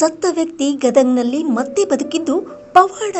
ಸತ್ತ ವ್ಯಕ್ತಿ ಗದಗ್ನಲ್ಲಿ ಮತ್ತೆ ಬದುಕಿದ್ದು ಪವಾಡ